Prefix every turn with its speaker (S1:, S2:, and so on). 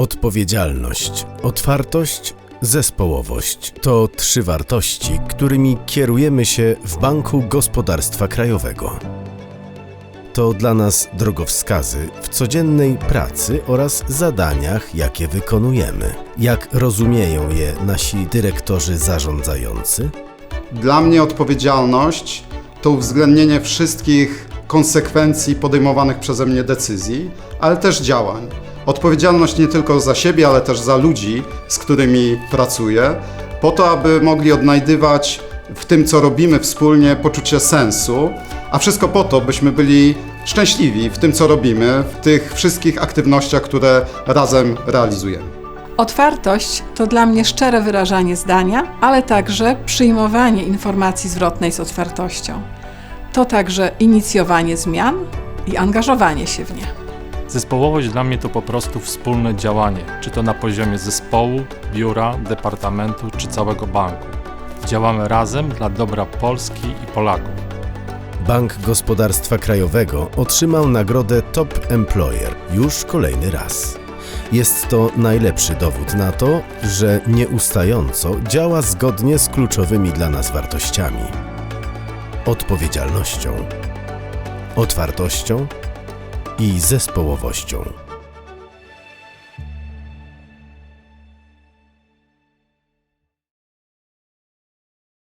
S1: Odpowiedzialność, otwartość, zespołowość to trzy wartości, którymi kierujemy się w Banku Gospodarstwa Krajowego. To dla nas drogowskazy w codziennej pracy oraz zadaniach, jakie wykonujemy. Jak rozumieją je nasi dyrektorzy zarządzający?
S2: Dla mnie odpowiedzialność to uwzględnienie wszystkich konsekwencji podejmowanych przeze mnie decyzji, ale też działań. Odpowiedzialność nie tylko za siebie, ale też za ludzi, z którymi pracuję, po to, aby mogli odnajdywać w tym, co robimy wspólnie, poczucie sensu, a wszystko po to, byśmy byli szczęśliwi w tym, co robimy, w tych wszystkich aktywnościach, które razem realizujemy.
S3: Otwartość to dla mnie szczere wyrażanie zdania, ale także przyjmowanie informacji zwrotnej z otwartością. To także inicjowanie zmian i angażowanie się w nie.
S4: Zespołowość dla mnie to po prostu wspólne działanie, czy to na poziomie zespołu, biura, departamentu czy całego banku. Działamy razem dla dobra Polski i Polaków.
S1: Bank Gospodarstwa Krajowego otrzymał nagrodę Top Employer już kolejny raz. Jest to najlepszy dowód na to, że nieustająco działa zgodnie z kluczowymi dla nas wartościami: odpowiedzialnością, otwartością i zespołowością.